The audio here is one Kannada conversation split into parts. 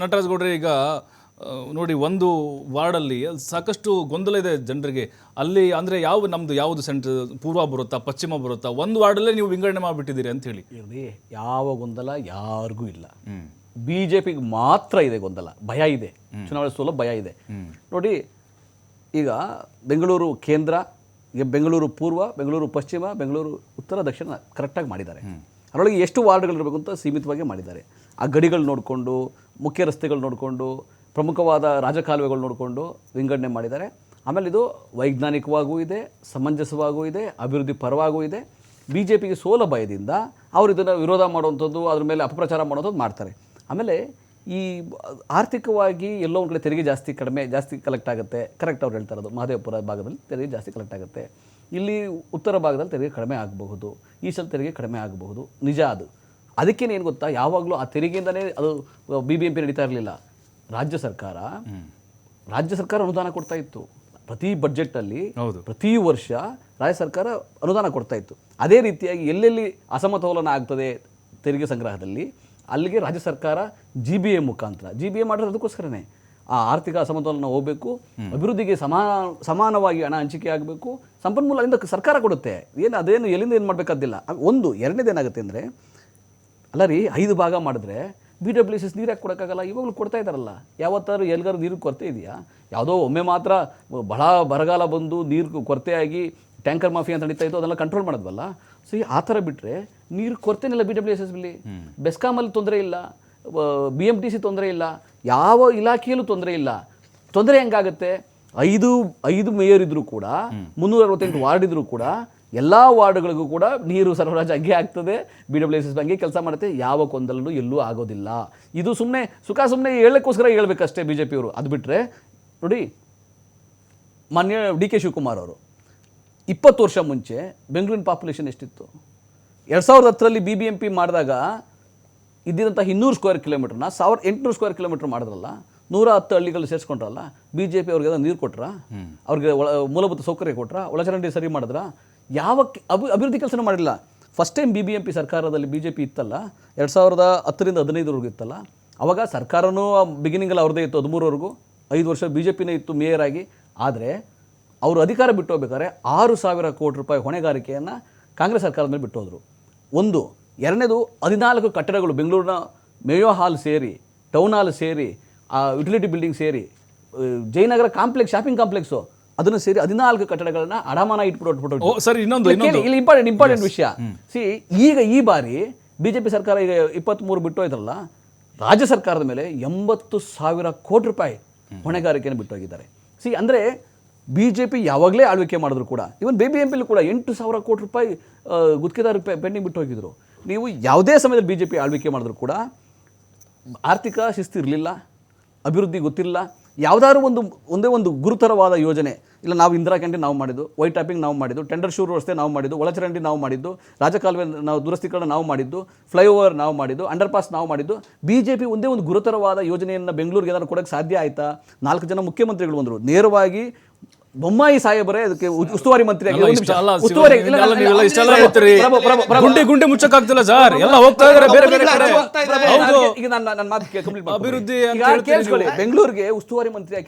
ನಟರಾಜ್ ಗೌಡ್ರೆ ಈಗ ನೋಡಿ ಒಂದು ವಾರ್ಡಲ್ಲಿ ಸಾಕಷ್ಟು ಗೊಂದಲ ಇದೆ ಜನರಿಗೆ. ಅಲ್ಲಿ ಅಂದ್ರೆ ಯಾವ ನಮ್ಮದು ಯಾವುದು ಸೆಂಟರ್ ಪೂರ್ವ ಬರುತ್ತಾ ಪಶ್ಚಿಮ ಬರುತ್ತಾ ಒಂದು ವಾರ್ಡಲ್ಲೇ ನೀವು ವಿಂಗಡಣೆ ಮಾಡಿಬಿಟ್ಟಿದ್ದೀರಿ ಅಂತ ಹೇಳಿ. ಇರಲಿ ಯಾವ ಗೊಂದಲ ಯಾರಿಗೂ ಇಲ್ಲ. ಬಿ ಜೆ ಪಿಗೆ ಮಾತ್ರ ಇದೆ ಗೊಂದಲ ಭಯ ಇದೆ. ಚುನಾವಣೆ ಸೋಲೋ ಭಯ ಇದೆ. ನೋಡಿ ಈಗ ಬೆಂಗಳೂರು ಕೇಂದ್ರ ಈಗ ಬೆಂಗಳೂರು ಪೂರ್ವ ಬೆಂಗಳೂರು ಪಶ್ಚಿಮ ಬೆಂಗಳೂರು ಉತ್ತರ ದಕ್ಷಿಣ ಕರೆಕ್ಟಾಗಿ ಮಾಡಿದ್ದಾರೆ. ಅದರೊಳಗೆ ಎಷ್ಟು ವಾರ್ಡ್ಗಳಿರಬೇಕು ಅಂತ ಸೀಮಿತವಾಗಿ ಮಾಡಿದ್ದಾರೆ. ಆ ಗಡಿಗಳು ನೋಡಿಕೊಂಡು, ಮುಖ್ಯ ರಸ್ತೆಗಳು ನೋಡಿಕೊಂಡು, ಪ್ರಮುಖವಾದ ರಾಜಕಾಲುವೆಗಳು ನೋಡಿಕೊಂಡು ವಿಂಗಡಣೆ ಮಾಡಿದ್ದಾರೆ. ಆಮೇಲೆ ಇದು ವೈಜ್ಞಾನಿಕವಾಗೂ ಇದೆ, ಸಮಂಜಸವಾಗೂ ಇದೆ, ಅಭಿವೃದ್ಧಿ ಪರವಾಗೂ ಇದೆ. ಬಿ ಜೆ ಪಿಗೆ ಸೋಲ ಭಯದಿಂದ ಅವರು ಇದನ್ನು ವಿರೋಧ ಮಾಡುವಂಥದ್ದು, ಅದ್ರ ಮೇಲೆ ಅಪಪ್ರಚಾರ ಮಾಡೋದು ಮಾಡ್ತಾರೆ. ಆಮೇಲೆ ಈ ಆರ್ಥಿಕವಾಗಿ ಎಲ್ಲೋ ಒಂದು ತೆರಿಗೆ ಜಾಸ್ತಿ ಕಡಿಮೆ, ಜಾಸ್ತಿ ಕಲೆಕ್ಟ್ ಆಗುತ್ತೆ. ಕರೆಕ್ಟ್ ಅವ್ರು ಹೇಳ್ತಾ ಇರೋದು, ಮಹದೇವಪುರ ಭಾಗದಲ್ಲಿ ತೆರಿಗೆ ಜಾಸ್ತಿ ಕಲೆಕ್ಟ್ ಆಗುತ್ತೆ. ಇಲ್ಲಿ ಉತ್ತರ ಭಾಗದಲ್ಲಿ ತೆರಿಗೆ ಕಡಿಮೆ ಆಗಬಹುದು. ಈ ಸಲ ತೆರಿಗೆ ಕಡಿಮೆ ಆಗಬಹುದು. ನಿಜ ಅದು. ಅದಕ್ಕೇನು ಏನು ಗೊತ್ತಾ? ಯಾವಾಗಲೂ ಆ ತೆರಿಗೆಯಿಂದನೇ ಅದು ಬಿ ಬಿ ಎಂ ಪಿ ನಡೀತಾ ಇರಲಿಲ್ಲ. ರಾಜ್ಯ ಸರ್ಕಾರ ರಾಜ್ಯ ಸರ್ಕಾರ ಅನುದಾನ ಕೊಡ್ತಾ ಇತ್ತು. ಪ್ರತಿ ಬಡ್ಜೆಟಲ್ಲಿ ಹೌದು. ಪ್ರತಿ ವರ್ಷ ರಾಜ್ಯ ಸರ್ಕಾರ ಅನುದಾನ ಕೊಡ್ತಾ ಇತ್ತು. ಅದೇ ರೀತಿಯಾಗಿ ಎಲ್ಲೆಲ್ಲಿ ಅಸಮತೋಲನ ಆಗ್ತದೆ ತೆರಿಗೆ ಸಂಗ್ರಹದಲ್ಲಿ ಅಲ್ಲಿಗೆ ರಾಜ್ಯ ಸರ್ಕಾರ ಜಿ ಬಿ ಎ ಮುಖಾಂತರ ಜಿ ಬಿ ಎ ಮಾಡಿರೋದಕ್ಕೋಸ್ಕರನೇ ಆ ಆರ್ಥಿಕ ಅಸಮತೋಲನ ಹೋಗಬೇಕು ಅಭಿವೃದ್ಧಿಗೆ ಸಮಾನ ಸಮಾನವಾಗಿ ಹಣ ಹಂಚಿಕೆ ಆಗಬೇಕು ಸಂಪನ್ಮೂಲ ಅಲ್ಲಿಂದ ಸರ್ಕಾರ ಕೊಡುತ್ತೆ. ಏನು ಅದೇನು ಎಲ್ಲಿಂದ ಏನು ಮಾಡಬೇಕಾದಿಲ್ಲ ಒಂದು ಎರಡನೇದು ಏನಾಗುತ್ತೆ ಅಂದರೆ ಅಲ್ಲ ರೀ ಐದು ಭಾಗ ಮಾಡಿದ್ರೆ ಬಿ ಡಬ್ಲ್ಯೂ ಎಸ್ ಎಸ್ ನೀರು ಯಾಕೆ ಕೊಡೋಕ್ಕಾಗಲ್ಲ ಇವಾಗಲೂ ಕೊಡ್ತಾ ಇದ್ದಾರಲ್ಲ. ಯಾವತ್ತಾದ್ರೂ ಎಲ್ಗಾರು ನೀರು ಕೊರತೆ ಇದೆಯಾ? ಯಾವುದೋ ಒಮ್ಮೆ ಮಾತ್ರ ಬಹಳ ಬರಗಾಲ ಬಂದು ನೀರು ಕೊರತೆ ಆಗಿ ಟ್ಯಾಂಕರ್ ಮಾಫಿ ಅಂತ ನಡೀತಾ ಇತ್ತು ಅದೆಲ್ಲ ಕಂಟ್ರೋಲ್ ಮಾಡೋದ್ವಲ್ಲ? ಸೊ ಈ ಆ ಥರ ಬಿಟ್ಟರೆ ನೀರು ಕೊರತೆನಿಲ್ಲ ಬಿ ಡಬ್ಲ್ಯೂ ಎಸ್ ಎಸ್ ಬೆಸ್ಕಾಮಲ್ಲಿ ತೊಂದರೆ ಇಲ್ಲ ಬಿ ಎಂ ಟಿ ಸಿ ತೊಂದರೆ ಇಲ್ಲ ಯಾವ ಇಲಾಖೆಯಲ್ಲೂ ತೊಂದರೆ ಇಲ್ಲ. ತೊಂದರೆ ಹೆಂಗಾಗುತ್ತೆ? ಐದು ಐದು ಮೇಯರ್ ಇದ್ರೂ ಕೂಡ ಮುನ್ನೂರ ಅರವತ್ತೆಂಟು ವಾರ್ಡ್ ಇದ್ದರೂ ಕೂಡ ಎಲ್ಲ ವಾರ್ಡ್ಗಳಿಗೂ ಕೂಡ ನೀರು ಸರಬರಾಜು ಹಂಗೆ ಆಗ್ತದೆ. ಬಿ ಡಬ್ಲ್ಯೂ ಎಸ್ ಎಸ್ ಹಂಗೆ ಕೆಲಸ ಮಾಡುತ್ತೆ. ಯಾವ ಗೊಂದಲನೂ ಎಲ್ಲೂ ಆಗೋದಿಲ್ಲ. ಇದು ಸುಮ್ಮನೆ ಸುಖ ಸುಮ್ಮನೆ ಹೇಳಕ್ಕೋಸ್ಕರ ಹೇಳ್ಬೇಕಷ್ಟೇ ಬಿ ಜೆ ಪಿಯವರು ಅದು ಬಿಟ್ಟರೆ ನೋಡಿ ಮಾನ್ಯ ಡಿ ಕೆ ಶಿವಕುಮಾರ್ ಅವರು ಇಪ್ಪತ್ತು ವರ್ಷ ಮುಂಚೆ ಬೆಂಗಳೂರಿನ ಪಾಪ್ಯುಲೇಷನ್ ಎಷ್ಟಿತ್ತು? ಎರಡು ಸಾವಿರದ ಹತ್ತರಲ್ಲಿ ಬಿ ಬಿ ಎಂ ಪಿ ಮಾಡಿದಾಗ ಇದ್ದಿದ್ದಂಥ ಇನ್ನೂರು ಸ್ಕ್ವೇರ್ ಕಿಲೋಮೀಟ್ರನ್ನ ಸಾವಿರ ಎಂಟುನೂರು ಸ್ಕ್ವೇರ್ ಕಿಲೋಮೀಟ್ರ್ ಮಾಡಿದ್ರಲ್ಲ ನೂರ ಹತ್ತು ಹಳ್ಳಿಗಳು ಸೇರಿಸ್ಕೊಂಡ್ರಲ್ಲ ಬಿ ಜೆ ಪಿ ಅವ್ರಿಗೆ ನೀರು ಕೊಟ್ರ? ಅವ್ರಿಗೆ ಒಳ ಮೂಲಭೂತ ಸೌಕರ್ಯ ಕೊಟ್ರ? ಒಳಚರಂಡಿ ಸರಿ ಮಾಡಿದ್ರ? ಯಾವ ಅಭಿ ಅಭಿವೃದ್ಧಿ ಕೆಲಸನೂ ಮಾಡಿಲ್ಲ. First time B B M P ಸರ್ಕಾರದಲ್ಲಿ ಬಿ ಜೆ ಪಿ ಇತ್ತಲ್ಲ, ಎರಡು ಸಾವಿರದ ಹತ್ತರಿಂದ ಹದಿನೈದರವರೆಗೂ ಇತ್ತಲ್ಲ, ಅವಾಗ ಸರ್ಕಾರನೂ ಬಿಗಿನಿಂಗಲ್ಲಿ ಅವ್ರದ್ದೇ ಇತ್ತು, ಹದಿಮೂರವರೆಗೂ, ಐದು ವರ್ಷ ಬಿ ಜೆ ಪಿನೇ ಇತ್ತು ಮೇಯರ್ ಆಗಿ. ಆದರೆ ಅವರು ಅಧಿಕಾರ ಬಿಟ್ಟು ಹೋಗ್ಬೇಕಾದ್ರೆ ಆರು ಸಾವಿರ ಕೋಟಿ ರೂಪಾಯಿ ಹೊಣೆಗಾರಿಕೆಯನ್ನು ಕಾಂಗ್ರೆಸ್ ಸರ್ಕಾರದ ಮೇಲೆ ಬಿಟ್ಟು ಹೋದರು. ಒಂದು, ಎರಡನೇದು ಹದಿನಾಲ್ಕು ಕಟ್ಟಡಗಳು ಬೆಂಗಳೂರಿನ ಮೇಯೋ ಹಾಲ್ ಸೇರಿ, ಟೌನ್ ಹಾಲ್ ಸೇರಿ ಯುಟಿಲಿಟಿ ಬಿಲ್ಡಿಂಗ್ ಸೇರಿ ಜಯನಗರ ಕಾಂಪ್ಲೆಕ್ಸ್ ಶಾಪಿಂಗ್ ಕಾಂಪ್ಲೆಕ್ಸು ಅದನ್ನು ಸೇರಿ ಹದಿನಾಲ್ಕು ಕಟ್ಟಡಗಳನ್ನ ಅಡಮಾನ ಇಟ್ಬಿಟ್ಟು ಸರ್ ಇನ್ನೊಂದು ಇಲ್ಲಿ ಇಂಪಾರ್ಟೆಂಟ್ ಇಂಪಾರ್ಟೆಂಟ್ ವಿಷಯ. ಸಿ ಈಗ ಈ ಬಾರಿ ಬಿಜೆಪಿ ಸರ್ಕಾರ ಈಗ ಇಪ್ಪತ್ತ್ಮೂರು ಬಿಟ್ಟು ಹೋಯ್ತಲ್ಲ ರಾಜ್ಯ ಸರ್ಕಾರದ ಮೇಲೆ ಎಂಬತ್ತು ಸಾವಿರ ಕೋಟಿ ರೂಪಾಯಿ ಹೊಣೆಗಾರಿಕೆಯನ್ನು ಬಿಟ್ಟು ಹೋಗಿದ್ದಾರೆ. ಸಿ ಅಂದರೆ ಬಿ ಜೆ ಪಿ ಯಾವಾಗಲೇ ಆಳ್ವಿಕೆ ಮಾಡಿದ್ರು ಕೂಡ ಇವನ್ ಬಿ ಬಿ ಎಂ ಪಿಲಿ ಕೂಡ ಎಂಟು ಸಾವಿರ ಕೋಟಿ ರೂಪಾಯಿ ಗುತ್ತಿಗೆದಾರ ಪೆಂಡಿಂಗ್ ಬಿಟ್ಟು ಹೋಗಿದ್ರು. ನೀವು ಯಾವುದೇ ಸಮಯದಲ್ಲಿ ಬಿ ಜೆ ಪಿ ಆಳ್ವಿಕೆ ಮಾಡಿದ್ರು ಕೂಡ ಆರ್ಥಿಕ ಶಿಸ್ತು ಇರಲಿಲ್ಲ ಅಭಿವೃದ್ಧಿ ಗೊತ್ತಿಲ್ಲ ಯಾವುದಾದ್ರು ಒಂದು ಒಂದೇ ಒಂದು ಗುರುತರವಾದ ಯೋಜನೆ, ಇಲ್ಲ ನಾವು ಇಂದಿರಾ ಕ್ಯಾಂಟೀನ್ ನಾವು ಮಾಡಿದ್ದು, ವೈಟ್ ಟ್ಯಾಪಿಂಗ್ ನಾವು ಮಾಡಿದ್ದು, ಟೆಂಡರ್ ಶೂರ್ ವ್ಯವಸ್ಥೆ ನಾವು ಮಾಡಿದ್ದು, ಒಳಚರಂಡಿ ನಾವು ಮಾಡಿದ್ದು, ರಾಜಕಾಲುವೆ ನಾವು ದುರಸ್ತೀಕರಣ ನಾವು ಮಾಡಿದ್ದು, ಫ್ಲೈಓವರ್ ನಾವು ಮಾಡಿದ್ದು ಅಂಡರ್ ಪಾಸ್ ನಾವು ಮಾಡಿದ್ದು ಬಿ ಜೆ ಪಿ ಒಂದೇ ಒಂದು ಗುರುತರವಾದ ಯೋಜನೆಯನ್ನು ಬೆಂಗಳೂರಿಗೆ ಏನಾದ್ರು ಕೊಡೋಕ್ಕೆ ಸಾಧ್ಯ ಆಯ್ತಾ? ನಾಲ್ಕು ಜನ ಮುಖ್ಯಮಂತ್ರಿಗಳು ಬಂದರು. ನೇರವಾಗಿ ಬೊಮ್ಮಾಯಿ ಸಾಹೇಬರೇ ಅದಕ್ಕೆ ಉಸ್ತುವಾರಿ ಮಂತ್ರಿ ಉಸ್ತುವಾರಿ. ಗುಂಡಿ ಗುಂಡಿ ಮುಚ್ಚಕ್ಕಾಗ್ತಿಲ್ಲ ಸರ್ ಎಲ್ಲ ಹೋಗ್ತಾ ಇದಾರೆ ಬೇರೆ ಬೇರೆ ಈಗ ನಾನು ನನ್ನ ಮಾತು ಕಂಪ್ಲೀಟ್ ಅಭಿವೃದ್ಧಿ ಕೇಳಿಸ್ಕೊಳ್ಳಿ ಬೆಂಗಳೂರಿಗೆ ಉಸ್ತುವಾರಿ ಮಂತ್ರಿ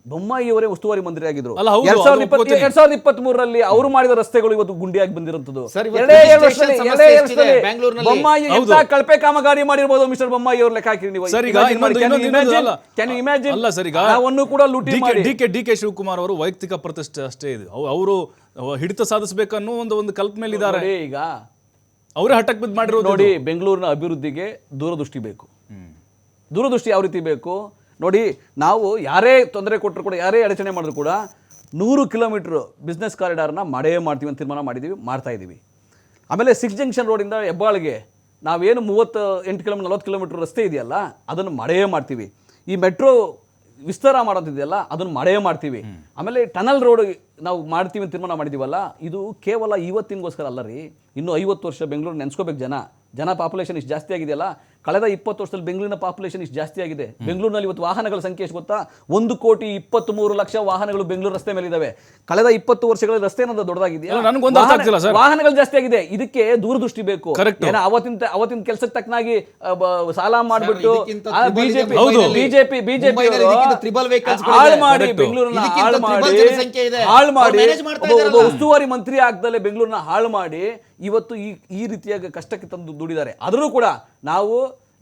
ಆಗಿರ್ಲಿಲ್ಲ ಬೊಮ್ಮಾಯಿಯವರೇ ಉಸ್ತುವಾರಿ ಮಂತ್ರಿ ಆಗಿದ್ರು ಎರಡ್ ಸಾವಿರದ ಇಪ್ಪತ್ತು ಎರಡ್ ಸಾವಿರದ ಇಪ್ಪತ್ತ್ ಮೂರರಲ್ಲಿ ಅವರು ಮಾಡಿದ ರಸ್ತೆಗಳು ಇವತ್ತು ಗುಂಡಿಯಾಗಿ ಬಂದಿರುವಂತದ್ದು ಎರಡೇ ಎರಡು ವರ್ಷದಲ್ಲಿ-? ಬೊಮ್ಮಾಯಿ ಎಂತ ಕಳಪೆ ಕಾಮಗಾರಿ ಮಾಡಿರ್ಬೋದು ಮಿಸ್ಟರ್ ಬೊಮ್ಮಾಯಿ ಅವ್ರ ಲೆಕ್ಕ ಹಾಕಿರಿ ನೀವು. ಸರ್ ಈಗ Imagine ಇನ್ನೊಂದು ಮಾಡಿ. ಇನ್ನೊಂದು ಇನ್ನೊಂದು ಅಲ್ಲ. Can you ಸರ್ ಈಗ ಹಣವನ್ನು ಕೂಡ ಲೂಟಿ ಮಾಡಿ. D K D K Shivakumar ಅವರು ವೈಯಕ್ತಿಕ ಪ್ರತಿಷ್ಠೆ ಅಷ್ಟೇ ಇದೆ. ಅವರು ಹಿಡಿತ ಸಾಧಿಸಬೇಕನ್ನೋ ಒಂದು ಒಂದು ಕಲ್ಪ ಮೇಲೆ ಇದ್ದಾರೆ ಈಗ ಅವರೇ ಹಠಕ್ ಬಿದ್ದು ಮಾಡಿರೋದು ನೋಡಿ ಬೆಂಗಳೂರಿನ ಅಭಿವೃದ್ಧಿಗೆ ದೂರದೃಷ್ಟಿ ಬೇಕು. ದೂರದೃಷ್ಟಿ ಯಾವ ರೀತಿ ಬೇಕು? ನೋಡಿ ನಾವು ಯಾರೇ ತೊಂದರೆ ಕೊಟ್ಟರು ಕೂಡ ಯಾರೇ ಅಡಚಣೆ ಮಾಡಿದ್ರು ಕೂಡ ನೂರು ಕಿಲೋಮೀಟ್ರ್ ಬಿಸ್ನೆಸ್ ಕಾರಿಡಾರ್ನ ಮಾಡೇ ಮಾಡ್ತೀವಿ ಅಂತ ತೀರ್ಮಾನ ಮಾಡಿದ್ದೀವಿ ಮಾಡ್ತಾ ಇದ್ದೀವಿ ಆಮೇಲೆ ಸಿಕ್ಸ್ ಜಂಕ್ಷನ್ ರೋಡಿಂದ ಹೆಬ್ಬಾಳಿಗೆ ನಾವೇನು ಮೂವತ್ತ ಎಂಟು ಕಿಲೋಮೀಟರ್ ನಲ್ವತ್ತು ಕಿಲೋಮೀಟ್ರ್ ರಸ್ತೆ ಇದೆಯಲ್ಲ ಅದನ್ನು ಮಾಡೇ ಮಾಡ್ತೀವಿ. ಈ ಮೆಟ್ರೋ ವಿಸ್ತಾರ ಮಾಡೋದಿದೆಯಲ್ಲ ಅದನ್ನು ಮಾಡೇ ಮಾಡ್ತೀವಿ. ಆಮೇಲೆ ಟನಲ್ ರೋಡ್ ನಾವು ಮಾಡ್ತೀವಿ ಅಂತ ತೀರ್ಮಾನ ಮಾಡಿದ್ದೀವಲ್ಲ ಇದು ಕೇವಲ ಇವತ್ತಿನಗೋಸ್ಕರ ಅಲ್ಲ ರೀ ಇನ್ನು ಐವತ್ತು ವರ್ಷ ಬೆಂಗಳೂರು ನೆನೆಸ್ಕೋಬೇಕು ಜನ. ಜನ ಪಾಪ್ಯುಲೇಷನ್ ಇಷ್ಟು ಜಾಸ್ತಿ ಆಗಿದೆಯಲ್ಲ ಕಳೆದ ಇಪ್ಪತ್ತು ವರ್ಷದಲ್ಲಿ ಬೆಂಗಳೂರಿನ ಪಾಪ್ಯುಲೇಷನ್ ಇಷ್ಟು ಜಾಸ್ತಿ ಆಗಿದೆ. ಬೆಂಗಳೂರಿನಲ್ಲಿ ಇವತ್ತು ವಾಹನಗಳ ಸಂಖ್ಯೆ ಎಷ್ಟು ಗೊತ್ತಾ? ಒಂದು ಕೋಟಿ ಇಪ್ಪತ್ತ್ ಮೂರು ಲಕ್ಷ ವಾಹನಗಳು ಬೆಂಗಳೂರು ರಸ್ತೆ ಮೇಲೆ ಇದಾವೆ ಕಳೆದ ಇಪ್ಪತ್ತು ವರ್ಷಗಳಲ್ಲಿ ರಸ್ತೆ ಅನ್ನೋದು ಸರ್. ವಾಹನಗಳು ಜಾಸ್ತಿ ಆಗಿದೆ. ಇದಕ್ಕೆ ದೂರದೃಷ್ಟಿ ಬೇಕು. ಅವತ್ತಿನ ಅವತ್ತಿನ ಕೆಲಸಕ್ಕೆ ತಕ್ಕನಾಗಿ ಸಾಲ ಮಾಡ್ಬಿಟ್ಟು ಬಿಜೆಪಿ. ಬಿಜೆಪಿ ಬಿಜೆಪಿ ಹಾಳು ಮಾಡಿ. ಬೆಂಗಳೂರನ್ನ ಹಾಳು ಮಾಡಿ. ಹಾಳು ಮಾಡಿ ಉಸ್ತುವಾರಿ ಮಂತ್ರಿ ಆಗ್ದಲೇ ಬೆಂಗಳೂರನ್ನ ಹಾಳು ಮಾಡಿ ಇವತ್ತು ಈ ಈ ರೀತಿಯಾಗಿ ಕಷ್ಟಕ್ಕೆ ತಂದು ದುಡಿದ್ದಾರೆ. ಆದರೂ ಕೂಡ ನಾವು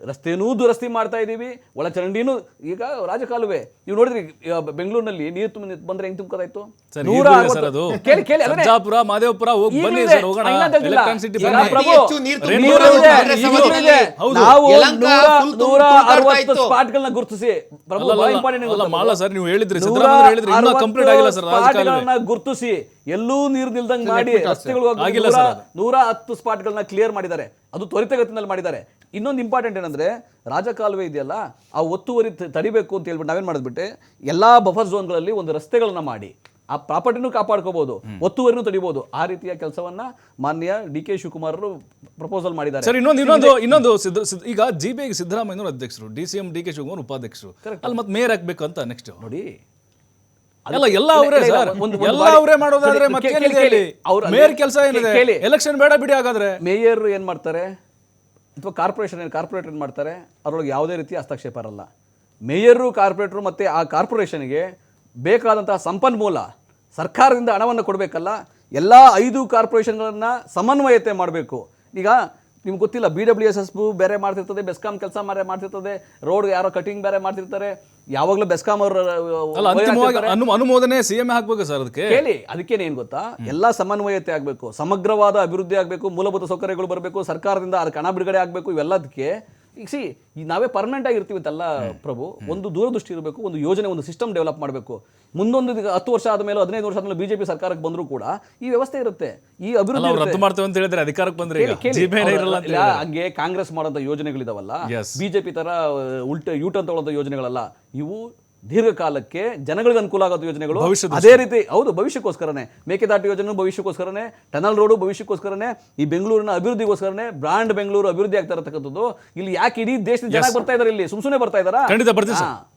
ರಸ್ತೆಯೂ ದುರಸ್ತಿ ಮಾಡ್ತಾ ಇದ್ದೀವಿ ಒಳಚರಂಡಿನೂ ಈಗ ರಾಜಕಾಲುವೆ. ನೀವು ನೋಡಿದ್ರಿ ಬೆಂಗಳೂರಿನಲ್ಲಿ ನೀರು ತುಂಬ ಬಂದ್ರೆ ಹೆಂಗ್ ಸರ್ ಅದು. ಕೇಳಿ ಕೇಳಿ. ನಾವು ನೂರ ಅರವತ್ತು ಇತ್ತು. ಸ್ಪಾಟ್ಗಳನ್ನ ಗುರುತಿಸಿ. ಪ್ರಭು ಬಹಳ ಅಲ್ಲ, important ಮಾಲ ಸರ್, ನೀವು ಹೇಳಿದ್ರಿ, ಇನ್ನೂ ಆಗಿಲ್ಲ ಸರ್ ರಾಜಕಾಲುವೆ. ಸ್ಪಾಟ್ಗಳನ್ನ ಗುರುತಿಸಿ ಎಲ್ಲೂ ನೀರು ನಿಲ್ದಂಗ್ ಮಾಡಿ ರಸ್ತೆಗಳು. ನೂರ ಹತ್ತು ಸ್ಪಾಟ್ಗಳನ್ನ ಕ್ಲಿಯರ್ ಮಾಡಿದ್ದಾರೆ. ಅದು ತ್ವರಿತಗತಿನಲ್ಲಿ ಮಾಡಿದ್ದಾರೆ. ಇನ್ನೊಂದು ಇಂಪಾರ್ಟೆಂಟ್ ಏನಂದ್ರೆ ರಾಜಕಾಲುವೆ ಇದೆಯಲ್ಲ ಆ ಒತ್ತುವರಿ ತಡಿಬೇಕು ಅಂತ ಹೇಳ್ಬಿಟ್ಟು ನಾವೇನ್ ಮಾಡಿದ್ಬಿಟ್ಟೆ ಎಲ್ಲಾ ಬಫರ್ ಝೋನ್ಗಳಲ್ಲಿ ಒಂದು ರಸ್ತೆಗಳನ್ನು ಮಾಡಿ ಆ ಪ್ರಾಪರ್ಟಿನೂ ಕಾಪಾಡ್ಕೋಬಹುದು ಒತ್ತುವರಿನೂ ತಡಿಬಹುದು ಆ ರೀತಿಯ ಕೆಲಸವನ್ನ ಮಾನ್ಯ ಡಿ ಕೆ ಶಿವಕುಮಾರ್ ಪ್ರಪೋಸಲ್ ಮಾಡಿದ್ದಾರೆ. ಸರ್ ಇನ್ನೊಂದು ಇನ್ನೊಂದು ಇನ್ನೊಂದು ಈಗ ಜಿ ಬಿ ಸಿದ್ದರಾಮಯ್ಯನವರು ಅಧ್ಯಕ್ಷರು D C M D K Shivakumar ಉಪಾಧ್ಯಕ್ಷರು. ಅಲ್ಲಿ ಮತ್ತೆ ಮೇಯರ್ ಆಗ್ಬೇಕು ಅಂತ ನೆಕ್ಸ್ಟ್ ನೋಡಿ ಎಲ್ಲ ಎಲ್ಲ ಅವರೇ ಸರ್. ಎಲ್ಲ ಅವರೇ ಮಾಡೋದಾದ್ರೆ ಮತ್ತೆ ಮೇಯರ್ ಕೆಲಸ ಏನಿದೆ. ಎಲೆಕ್ಷನ್ ಬೇಡ ಬಿಡಿ ಹಾಗಾದ್ರೆ. ಮೇಯರ್ ಏನು ಮಾಡ್ತಾರೆ? ಅಥವಾ ಕಾರ್ಪೊರೇಷನ್ ಕಾರ್ಪೊರೇಟರ್ ಏನು ಮಾಡ್ತಾರೆ? ಅದರೊಳಗೆ ಯಾವುದೇ ರೀತಿಯ ಹಸ್ತಕ್ಷೇಪ ಇರಲ್ಲ. ಮೇಯರು, ಕಾರ್ಪೊರೇಟರು ಮತ್ತು ಆ ಕಾರ್ಪೊರೇಷನ್ಗೆ ಬೇಕಾದಂತಹ ಸಂಪನ್ಮೂಲ, ಸರ್ಕಾರದಿಂದ ಹಣವನ್ನು ಕೊಡಬೇಕಲ್ಲ, ಎಲ್ಲ ಐದು ಕಾರ್ಪೊರೇಷನ್ಗಳನ್ನು ಸಮನ್ವಯತೆ ಮಾಡಬೇಕು. ಈಗ ನಿಮ್ಗೆ ಗೊತ್ತಿಲ್ಲ ಬಿ ಡಬ್ಲ್ಯೂ ಎಸ್ ಎಸ್ ಬೇರೆ ಮಾಡ್ತಿರ್ತದೆ ಬೆಸ್ಕಾಂ ಕೆಲಸ ಬೇರೆ ಮಾಡ್ತಿರ್ತದೆ ರೋಡ್ ಯಾರೋ ಕಟಿಂಗ್ ಬೇರೆ ಮಾಡ್ತಿರ್ತಾರೆ ಯಾವಾಗಲೂ ಬೆಸ್ಕಾಂ ಅವರ ಅಲ್ಲ ಅಂತಿಮವಾಗಿ ಅನು ಅನುಮೋದನೆ ಸಿಎಂ ಹಾಕ್ಬೇಕು ಸರ್ ಅದಕ್ಕೆ. ಕೇಳಿ ಅದಕ್ಕೇನು ಏನ್ ಗೊತ್ತಾ? ಎಲ್ಲಾ ಸಮನ್ವಯತೆ ಆಗಬೇಕು ಸಮಗ್ರವಾದ ಅಭಿವೃದ್ಧಿ ಆಗಬೇಕು ಮೂಲಭೂತ ಸೌಕರ್ಯಗಳು ಬರಬೇಕು ಸರ್ಕಾರದಿಂದ ಅದಕ್ಕೆ ಹಣ ಬಿಡುಗಡೆ ಆಗಬೇಕು ಇವೆಲ್ಲದಕ್ಕೆ ಈಗ ಸಿ ನಾವೇ ಪರ್ಮನೆಂಟ್ ಆಗಿರ್ತೀವಿ ಅಂತಲ್ಲ ಪ್ರಭು ಒಂದು ದೂರದೃಷ್ಟಿ ಇರಬೇಕು ಒಂದು ಯೋಜನೆ ಒಂದು ಸಿಸ್ಟಮ್ ಡೆವಲಪ್ ಮಾಡಬೇಕು ಮುಂದೊಂದು ಹತ್ತು ವರ್ಷ ಆದಮೇಲೆ ಹದಿನೈದು ವರ್ಷ ಆದಮೇಲೆ ಬಿಜೆಪಿ ಸರ್ಕಾರಕ್ಕೆ ಬಂದರೂ ಕೂಡ ಈ ವ್ಯವಸ್ಥೆ ಇರುತ್ತೆ ಈ ಅಭಿವೃದ್ಧಿ. ರದ್ದು ಮಾಡ್ತೇವೆ ಅಂತ ಹೇಳಿದ್ರೆ ಅಧಿಕಾರಕ್ಕೆ ಬಂದ್ರೆ. ಹಂಗೆ ಕಾಂಗ್ರೆಸ್ ಮಾಡೋಂಥ ಯೋಜನೆಗಳಿದಾವಲ್ಲ. ಬಿಜೆಪಿ ತರ ಉಲ್ಟ ಯೂಟರ್ನ್ ತಗೊಳ್ಳೋಂಥ ಯೋಜನೆಗಳಲ್ಲ ಇವು ದೀರ್ಘಕಾಲಕ್ಕೆ ಜನಗಳಿಗೆ ಅನುಕೂಲ ಆಗೋ ಯೋಜನೆಗಳು ಅದೇ ರೀತಿ ಹೌದು ಭವಿಷ್ಯಕ್ಕೋಸ್ಕರನೇ. ಮೇಕೆದಾಟು ಯೋಜನೆ ಭವಿಷ್ಯಕ್ಕೋಸ್ಕರನೇ. Tunnel road ಭವಿಷ್ಯಕ್ಕೋಸ್ಕರನೇ. ಈ ಬೆಂಗಳೂರಿನ ಅಭಿವೃದ್ಧಿಗೋಸ್ಕರನೇ ಬ್ರಾಂಡ್ ಬೆಂಗಳೂರು ಅಭಿವೃದ್ಧಿ ಆಗ್ತಾ ಇರತಕ್ಕಂಥದ್ದು. ಇಲ್ಲಿ ಯಾಕೆ ಇಡೀ ದೇಶದ ಜನ ಬರ್ತಾ ಇದಾರೆ ಇಲ್ಲಿ? ಸುಮ್ ಸುಮ್ಮನೆ ಬರ್ತಾ ಇದಾರಾ?